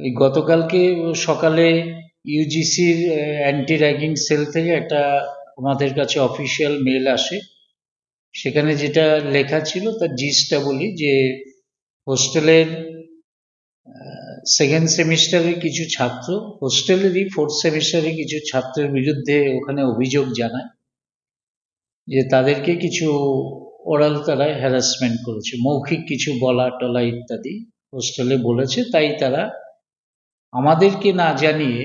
এই গতকালকে সকালে ইউজিসির অ্যান্টি র্যাগিং সেল থেকে একটা আমাদের কাছে অফিসিয়াল মেল আসে। সেখানে যেটা লেখা ছিল তার জিসটা বলি যে, হোস্টেলের সেকেন্ড সেমিস্টারের কিছু ছাত্র, হোস্টেলেরই ফোর্থ সেমিস্টারে কিছু ছাত্রের বিরুদ্ধে ওখানে অভিযোগ জানায় যে তাদেরকে কিছু ওরাল তারা হ্যারাসমেন্ট করেছে, মৌখিক কিছু বলা টলা ইত্যাদি হোস্টেলে বলেছে, তাই তারা আমাদেরকে না জানিয়ে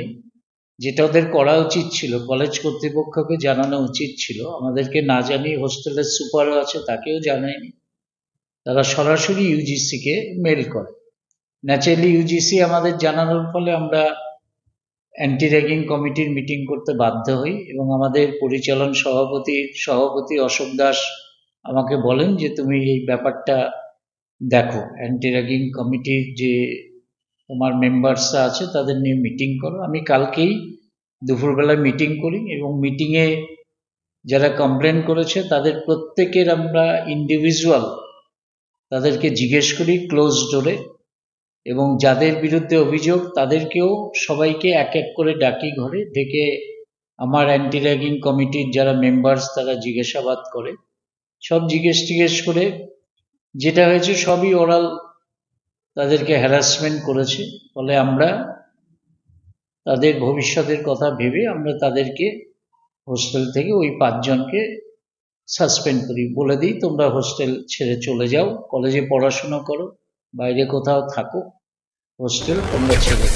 যেটা ওদের করা উচিত ছিল কলেজ কর্তৃপক্ষকে জানানো উচিত ছিল, আমাদেরকে না জানিয়ে হোস্টেলের সুপারও আছে, তাকেও জানায়নি। তারা সরাসরি ইউজিসিকে মেল করে। ন্যাচারালি ইউজিসি আমাদের জানানোর ফলে আমরা অ্যান্টি র্যাগিং কমিটির মিটিং করতে বাধ্য হই এবং আমাদের পরিচালন সভাপতির সভাপতি অশোক দাস আমাকে বলেন যে, তুমি এই ব্যাপারটা দেখো। অ্যান্টি র্যাগিং কমিটির যে তোমার মেম্বার্সরা আছে, তাদের নিয়ে মিটিং করো। আমি কালকেই দুপুরবেলায় মিটিং করি এবং মিটিংয়ে যারা কমপ্লেন করেছে, তাদের প্রত্যেকের আমরা ইন্ডিভিজুয়াল তাদেরকে জিজ্ঞেস করি ক্লোজ ডোরে এবং যাদের বিরুদ্ধে অভিযোগ, তাদেরকেও সবাইকে এক এক করে ডাকি ঘরে ডেকে আমার অ্যান্টি র্যাগিং কমিটির যারা মেম্বার্স তারা জিজ্ঞাসাবাদ করে। সব জিজ্ঞেস টিজ্ঞেস করে, যেটা হয়েছে সবই ওরাল তাদেরকে হ্যারাসমেন্ট করেছে, ফলে আমরা তাদের ভবিষ্যতের কথা ভেবে আমরা তাদেরকে হোস্টেল থেকে ওই পাঁচজনকে সাসপেন্ড করি বলে দিই, তোমরা হোস্টেল ছেড়ে চলে যাও কলেজে পড়াশোনা করো, বাইরে কোথাও থাকো হোস্টেল তোমরা ছেড়ে।